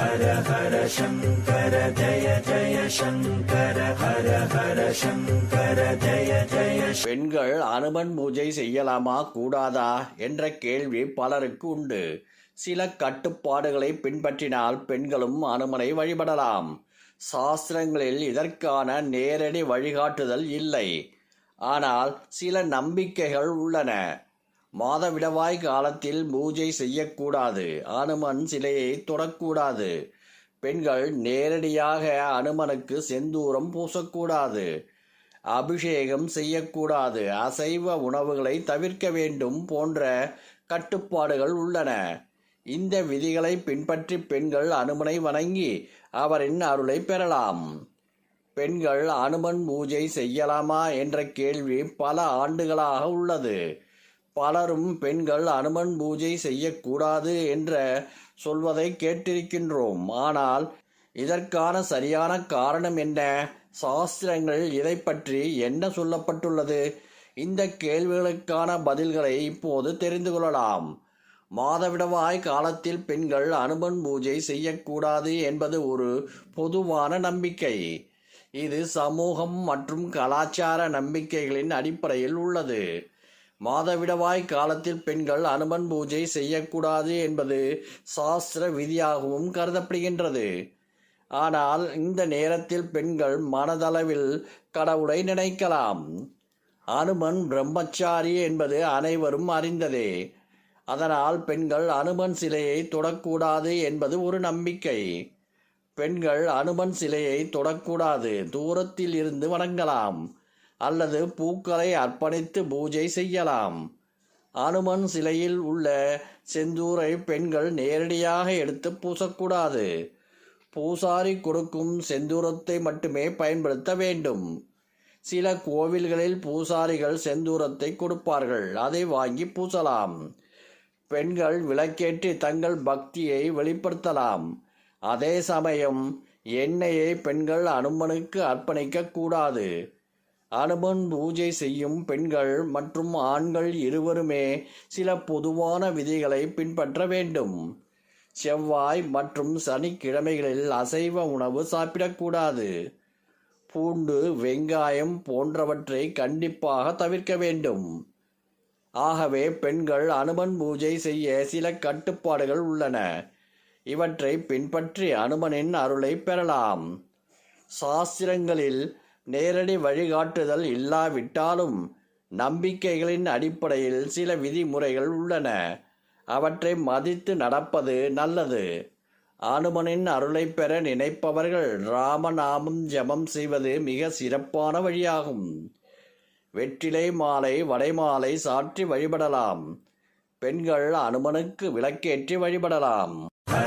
ஹர ஹர சங்கர ஜய ஜய சங்கர ஹர ஹர சங்கர ஜய ஜய பெண்கள் அனுமன் பூஜை செய்யலாமா கூடாதா என்ற கேள்வி பலருக்கு உண்டு. சில கட்டுப்பாடுகளை பின்பற்றினால் பெண்களும் அனுமனை வழிபடலாம். சாஸ்திரங்களில் இதற்கான நேரடி வழிகாட்டுதல் இல்லை. ஆனால் சில நம்பிக்கைகள் உள்ளன. மாதவிடவாய் காலத்தில் பூஜை செய்யக்கூடாது. அனுமன் சிலையை தொடக்கூடாது. பெண்கள் நேரடியாக அனுமனுக்கு செந்தூரம் பூசக்கூடாது. அபிஷேகம் செய்யக்கூடாது. அசைவ உணவுகளை தவிர்க்க வேண்டும் போன்ற கட்டுப்பாடுகள் உள்ளன. இந்த விதிகளை பின்பற்றி பெண்கள் அனுமனை வணங்கி அவரின் அருளை பெறலாம். பெண்கள் அனுமன் பூஜை செய்யலாமா என்ற கேள்வி பல ஆண்டுகளாக உள்ளது. பலரும் பெண்கள் அனுமன் பூஜை செய்யக்கூடாது என்ற சொல்வதை கேட்டிருக்கின்றோம். ஆனால் இதற்கான சரியான காரணம் என்ன? சாஸ்திரங்கள் இதை பற்றி என்ன சொல்லப்பட்டுள்ளது? இந்த கேள்விகளுக்கான பதில்களை இப்போது தெரிந்து கொள்ளலாம். மாதவிடவாய் காலத்தில் பெண்கள் அனுமன் பூஜை செய்யக்கூடாது என்பது ஒரு பொதுவான நம்பிக்கை. இது சமூகம் மற்றும் கலாச்சார நம்பிக்கைகளின் அடிப்படையில் உள்ளது. மாதவிடவாய் காலத்தில் பெண்கள் அனுமன் பூஜை செய்யக்கூடாது என்பது சாஸ்திர விதியாகவும் கருதப்படுகின்றது. ஆனால் இந்த நேரத்தில் பெண்கள் மனதளவில் கடவுளை நினைக்கலாம். அனுமன் பிரம்மச்சாரி என்பது அனைவரும் அறிந்ததே. அதனால் பெண்கள் அனுமன் சிலையை தொடக்கூடாது என்பது ஒரு நம்பிக்கை. பெண்கள் அனுமன் சிலையை தொடக்கூடாது. தூரத்தில் இருந்து வணங்கலாம். அல்லது பூக்களை அர்ப்பணித்து பூஜை செய்யலாம். அனுமன் சிலையில் உள்ள செந்தூரை பெண்கள் நேரடியாக எடுத்து பூசக்கூடாது. பூசாரி கொடுக்கும் செந்தூரத்தை மட்டுமே பயன்படுத்த வேண்டும். சில கோவில்களில் பூசாரிகள் செந்தூரத்தை கொடுப்பார்கள் அதை வாங்கி பூசலாம். பெண்கள் விளக்கேற்றி தங்கள் பக்தியை வெளிப்படுத்தலாம். அதே சமயம் எண்ணெயை பெண்கள் அனுமனுக்கு அர்ப்பணிக்க கூடாது. அனுபன் பூஜை செய்யும் பெண்கள் மற்றும் ஆண்கள் இருவருமே சில பொதுவான விதிகளை பின்பற்ற வேண்டும். செவ்வாய் மற்றும் சனிக்கிழமைகளில் அசைவ உணவு சாப்பிடக்கூடாது. பூண்டு வெங்காயம் போன்றவற்றை கண்டிப்பாக தவிர்க்க வேண்டும். ஆகவே பெண்கள் அனுமன் பூஜை செய்ய சில கட்டுப்பாடுகள் உள்ளன. இவற்றை பின்பற்றி அனுமனின் அருளை பெறலாம். சாஸ்திரங்களில் நேரடி வழிகாட்டுதல் இல்லாவிட்டாலும் நம்பிக்கைகளின் அடிப்படையில் சில விதிமுறைகள் உள்ளன. அவற்றை மதித்து நடப்பது நல்லது. அனுமனின் அருளை பெற நினைப்பவர்கள் ராமநாமம் ஜபம் செய்வது மிக சிறப்பான வழியாகும். வெற்றிலை மாலை வடைமாலை சாற்றி வழிபடலாம். பெண்கள் அனுமனுக்கு விளக்கேற்றி வழிபடலாம்.